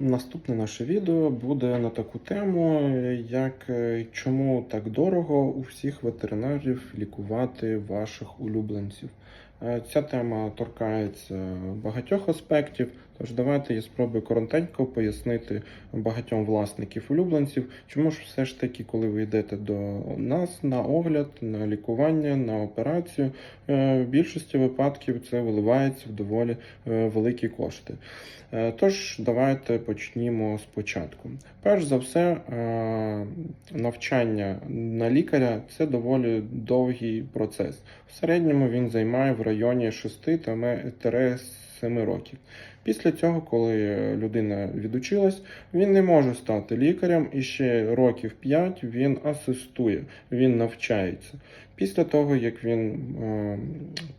Наступне наше відео буде на таку тему, як е, чому так дорого у всіх ветеринарів лікувати ваших улюбленців. Е, Ця тема торкається багатьох аспектів, тож давайте я спробую коротенько пояснити багатьом власників улюбленців, чому ж все ж таки, коли ви йдете до нас на огляд, на лікування, на операцію, е, в більшості випадків це виливається в доволі великі кошти. Тож давайте почнімо спочатку. Перш за все, е, навчання на лікаря це доволі довгий процес. В середньому він займає в районі 6-7 років. Після цього, коли людина відучилась, він не може стати лікарем і ще років 5 він асистує, він навчається. Після того, як він е,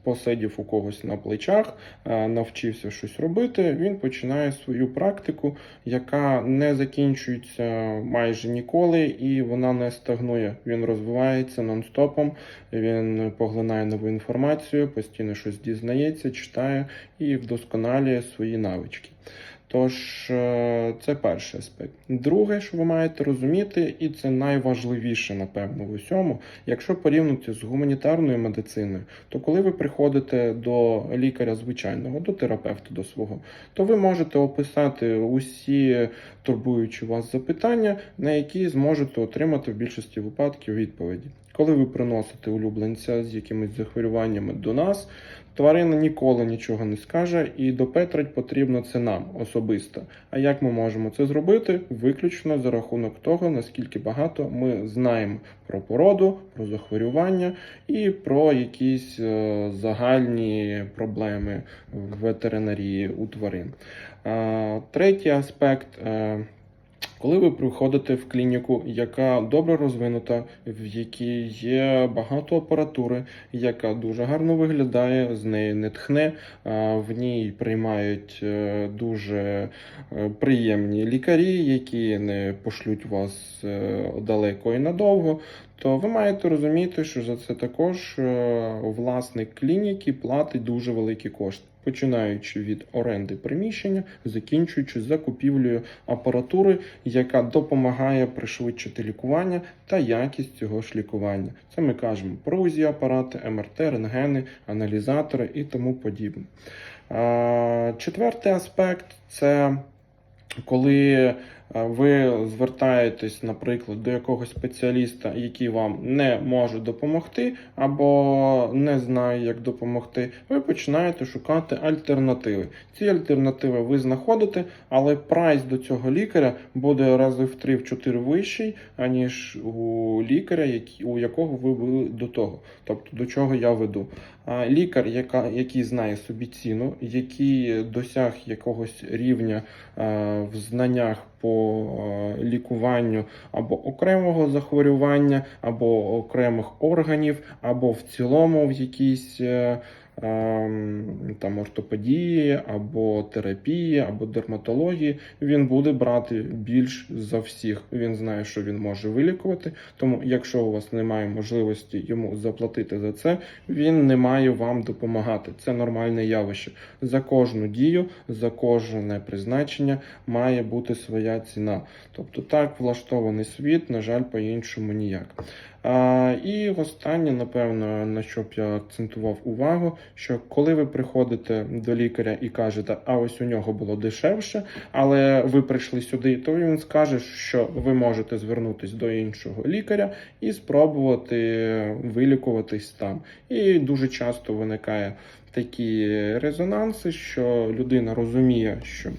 посидів у когось на плечах, е, навчився щось робити, він починає свою практику, яка не закінчується майже ніколи, і вона не стагнує. Він розвивається нон-стопом, він поглинає нову інформацію, постійно щось дізнається, читає і вдосконалює свої навички. Тож е, це перший аспект. Друге, що ви маєте розуміти, і це найважливіше, напевно, в усьому, якщо порівнювати з гуманітарною медициною, то коли ви приходите до лікаря звичайного, до терапевта до свого, то ви можете описати усі турбуючі вас запитання, на які зможете отримати в більшості випадків відповіді. Коли ви приносите улюбленця з якимись захворюваннями до нас, тварина ніколи нічого не скаже, і допетрить потрібно це нам особисто. А як ми можемо це зробити? Виключно за рахунок того, наскільки багато ми знаємо про породу, про захворювання і про якісь е, загальні проблеми в ветеринарії у тварин. Е, Третій аспект. Коли ви приходите в клініку, яка добре розвинута, в якій є багато апаратури, яка дуже гарно виглядає, з неї не тхне, в ній приймають е, дуже е, приємні лікарі, які не пошлють вас е, далеко і надовго, то ви маєте розуміти, що за це також власник клініки платить дуже великі кошти. Починаючи від оренди приміщення, закінчуючи закупівлею апаратури, яка допомагає пришвидшити лікування та якість цього ж лікування. Це ми кажемо про УЗІ апарати, МРТ, рентгени, аналізатори і тому подібне. Четвертий аспект це коли ви звертаєтесь, наприклад, до якогось спеціаліста, який вам не може допомогти, або не знає, як допомогти, ви починаєте шукати альтернативи. Ці альтернативи ви знаходите, але прайс до цього лікаря буде рази в 3-4 вищий, аніж у лікаря, у якого ви були до того. Тобто до чого я веду. Лікар, який знає собі ціну, який досяг якогось рівня е, в знаннях по е, лікуванню або окремого захворювання, або окремих органів, або в цілому в якійсь е, там ортопедії, або терапії, або дерматології, він буде брати більш за всіх. Він знає, що він може вилікувати. Тому, якщо у вас немає можливості йому заплатити за це, він не має вам допомагати. Це нормальне явище. За кожну дію, за кожне призначення має бути своя ціна. Тобто так влаштований світ, на жаль, по-іншому ніяк. І останнє, напевно, на що б я акцентував увагу, що коли ви приходите до лікаря і кажете, а ось у нього було дешевше, але ви прийшли сюди, то він скаже, що ви можете звернутися до іншого лікаря і спробувати вилікуватись там. І дуже часто виникає такі резонанси, що людина розуміє, що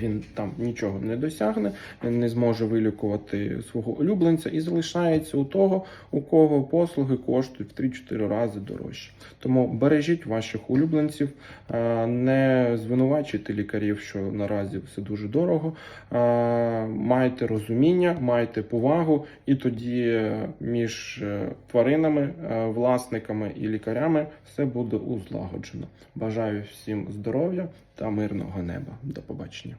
він там нічого не досягне, не зможе вилікувати свого улюбленця і залишається у того, у кого послуги коштують в 3-4 рази дорожче. Тому бережіть ваших улюбленців, е, не звинувачуйте лікарів, що наразі все дуже дорого. Майте розуміння, майте повагу, і тоді е, між е, тваринами, е, власниками і лікарями все буде узлагоджено. Бажаю всім здоров'я та мирного неба. До побачення.